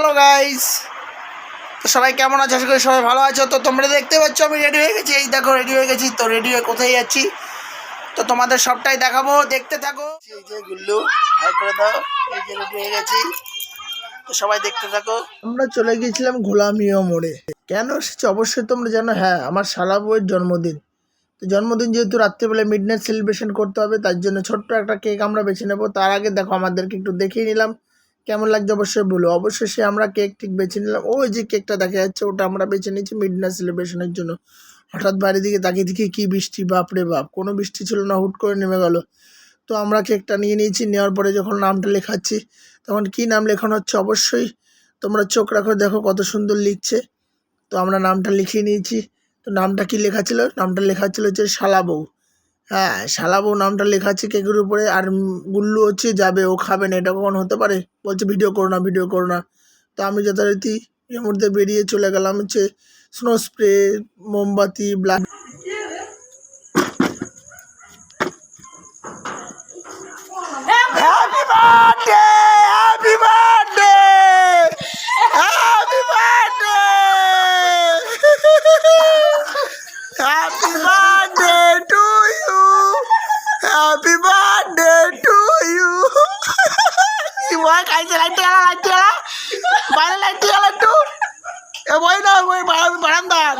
Hello guys তো সবাই কেমন আছে? আশা করি সবাই ভালো আছো। তো তোমরা দেখতে পাচ্ছ, আমি রেডি হয়ে গেছি। এই দেখো রেডি হয়ে গেছি। তো রেডি হয়ে কোথায় যাচ্ছি? তো তোমাদের সবটাই দেখাবো। দেখতে থাকো। এই যে গুল্লু, হাই করে দাও। এই যে রেডি হয়ে গেছি। তো সবাই দেখতে থাকো। আমরা চলে গিয়েছিলাম ঘোলামিয়া মোড়ে। কেন এসেছি? অবশ্যই তোমরা জানো। হ্যাঁ আমার শালা বউয়ের জন্মদিন। তো জন্মদিন যেহেতু রাত্রেবেলা মিড নাইট সেলিব্রেশন করতে হবে, তার জন্য ছোট্ট একটা কেক আমরা বেছে নেব। তার আগে দেখো, আমাদেরকে একটু দেখিয়ে নিলাম। কেমন লাগছে অবশ্যই বলো। অবশ্যই সে আমরা কেক ঠিক বেছে নিলাম। ওই যে কেকটা দেখা যাচ্ছে, ওটা আমরা বেছে নিয়েছি মিড নাইট সেলিব্রেশনের জন্য। হঠাৎ বাইরের দিকে তাকিয়ে দেখি, কী বৃষ্টি বাপরে বাপ। কোনো বৃষ্টি ছিল না, হুট করে নেমে গেল। তো আমরা কেকটা নিয়ে নিয়েছি, নেওয়ার পরে যখন নামটা লেখাচ্ছি, তখন কি নাম লেখানো হচ্ছে অবশ্যই তোমরা চোখ রাখো, দেখো কত সুন্দর লিখছে। তো আমরা নামটা লিখিয়ে নিয়েছি। তো নামটা কি লেখা ছিল? নামটা লেখা ছিল হচ্ছে শালাবউ হ্যাঁ শালাবো নামটা লেখা আছে কেকের উপরে আর গুল্লু হচ্ছে যাবে, ও খাবে না, এটা কখন হতে পারে? বলছে, ভিডিও করো না, ভিডিও করো না। তো আমি যথারীতি এর মধ্যে বেরিয়ে চলে গেলাম হচ্ছে স্নো স্প্রে মোমবাতি birthday happy birthday happy birthday happy birthday to you happy birthday to you খাইছে লাইট জ্বালা লাইট জ্বালা বাইরে লাইট জ্বালা একটু। এ, বই না, বই বারান্দার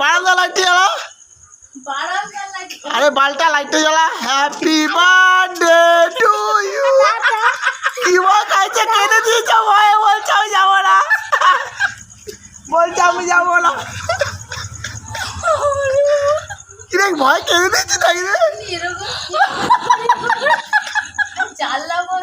বারান্দা। লাইট জ্বালা আরে, বালটা লাইটটা জ্বালা হ্যাপি বার্থডে টু ইউ কি বয় খাইছে কেটে দিয়েছে, ভয় বলছে, আমি যাব না। বলছে, আমি যাব না। কিরে ভয় কেটে দিয়েছি তাই রে? জানলা বল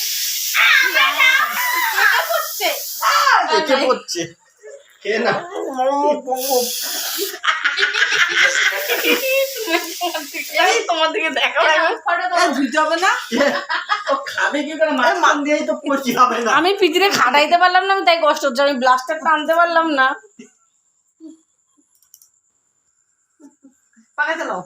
একে পড়ছে। কে না তোমার দিকে দেখা খাবে কি করে? মাঝখান দিয়েই তো পচি হবে না। আমি পিতিরে খাটাইতে পারলাম না আমি তাই কষ্ট হচ্ছে আমি ব্লাস্টার টানতে পারলাম না। পাকাতে নাও।